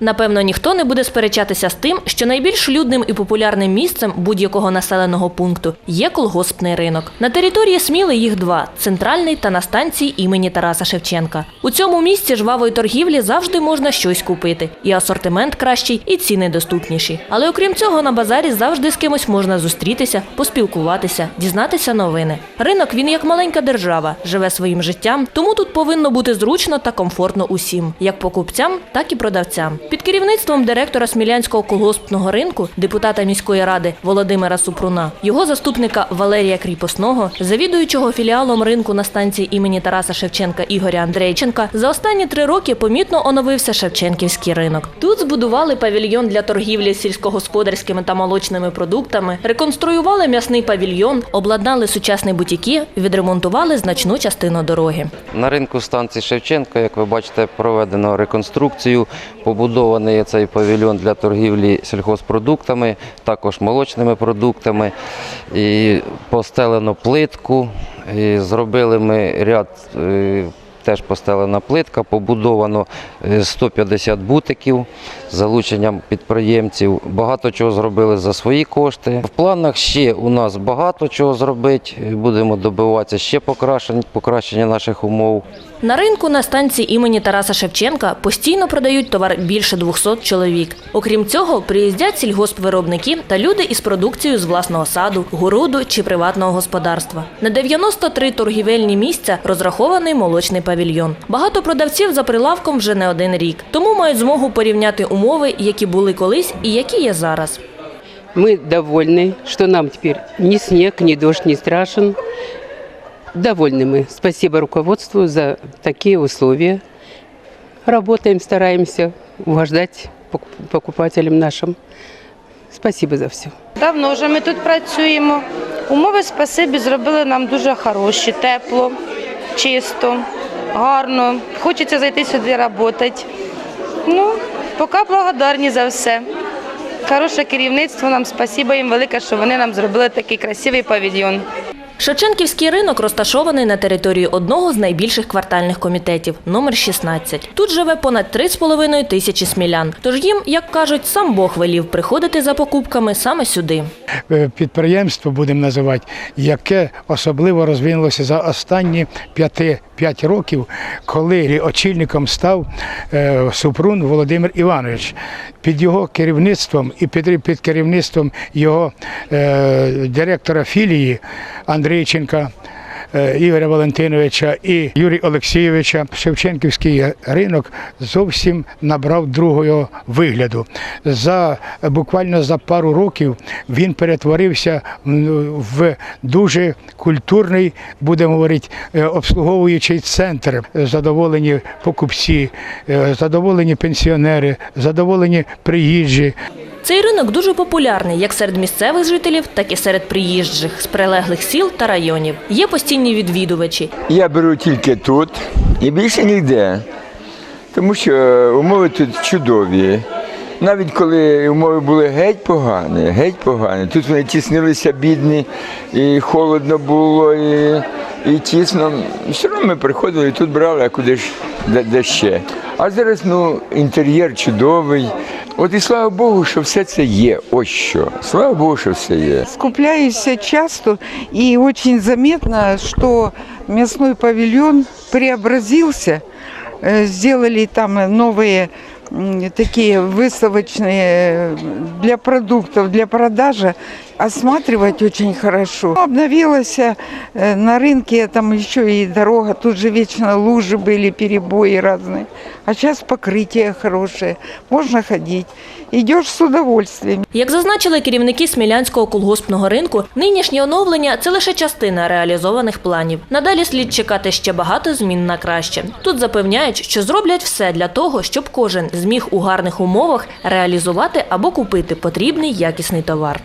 Напевно, ніхто не буде сперечатися з тим, що найбільш людним і популярним місцем будь-якого населеного пункту є колгоспний ринок. На території Сміли їх два центральний та на станції імені Тараса Шевченка. У цьому місці жвавої торгівлі завжди можна щось купити. І асортимент кращий, і ціни доступніші. Але окрім цього, на базарі завжди з кимось можна зустрітися, поспілкуватися, дізнатися новини. Ринок він як маленька держава, живе своїм життям, тому тут повинно бути зручно та комфортно усім, як покупцям, так і продавцям. Під керівництвом директора Смілянського колгоспного ринку, депутата міської ради Володимира Супруна, його заступника Валерія Кріпосного, завідуючого філіалом ринку на станції імені Тараса Шевченка Ігоря Андрейченка, за останні три роки помітно оновився Шевченківський ринок. Тут збудували павільйон для торгівлі сільськогосподарськими та молочними продуктами, реконструювали м'ясний павільйон, обладнали сучасні бутіки, відремонтували значну частину дороги. На ринку станції Шевченка, як ви бачите, проведено реконструкцію. Побудований цей павільйон для торгівлі сільхозпродуктами, також молочними продуктами. І постелено плитку. І зробили ми ряд. Е, Теж постелена плитка, побудовано е, 150 бутиків з залученням підприємців. Багато чого зробили за свої кошти. В планах ще у нас багато чого зробити. Будемо добиватися ще покращень- покращення наших умов. На ринку на станції імені Тараса Шевченка постійно продають товар більше 200 чоловік. Окрім цього, приїздять сільгоспвиробники та люди із продукцією з власного саду, городу чи приватного господарства. На 93 торгівельні місця розрахований молочний павільйон. Багато продавців за прилавком вже не один рік, тому мають змогу порівняти умови, які були колись і які є зараз. Мы довольны, что нам теперь ни снег, ни дождь не страшен. Довольны мы. Спасибо руководству за такие условия. Работаем, стараемся угождать пок- покупателям нашим. Спасибо за все. Давно вже ми тут працюємо. Умови спасибі зробили нам дуже хороші, тепло, чисто, гарно. Хочеться зайти сюди працювати. Ну, поки благодарні за все. Хороше керівництво нам спасибо їм велике, що вони нам зробили такий красивий павільйон. Шевченківський ринок розташований на території одного з найбільших квартальних комітетів номер 16. Тут живе понад 3,5 тисячі смілян. Тож їм, як кажуть, сам Бог велів приходити за покупками саме сюди. е, підприємство, будемо називати, яке особливо розвинулося за останні 5, 5 років, коли очільником став е, Супрун Володимир Іванович. Під його керівництвом і під, під керівництвом його е, директора філії Андрійченка. Е, Ігоря Валентиновича і Юрія Олексійовича Шевченківський ринок зовсім набрав другого вигляду. За буквально за пару років він перетворився в дуже культурний, будемо говорити, е, обслуговуючий центр. Задоволені покупці, е, задоволені пенсіонери, задоволені приїжджі. Цей ринок дуже популярний як серед місцевих жителів, так і серед приїжджих з прилеглих сіл та районів. Є постійні відвідувачі. Я беру тільки тут і більше ніде. Тому що умови тут чудові. Навіть коли умови були геть погані, геть погані. Тут вони тіснилися бідні, і холодно було, і, і тісно. Все одно ми приходили тут брали, а куди ж де, де ще. А зараз ну, інтер'єр чудовий. От і слава Богу, що все це є. Ось що. Слава Богу, що все є. Скупляюсь часто и очень заметно, что мясной павильон преобразился. Э, Сделали там новые м, такие выставочные для продуктов, для продажи. Осматривать очень хорошо. Обновилась э, на рынке, там еще и дорога, тут же вечно лужи были, перебои разные. А сейчас покрытие хорошее, можно ходить. Идешь с удовольствием. Як зазначили керівники Смілянського колгоспного ринку, нинішнє оновлення це лише частина реалізованих планів. Надалі слід чекати ще багато змін на краще. Тут запевняють, що зроблять все для того, щоб кожен зміг у гарних умовах реалізувати або купити потрібний якісний товар.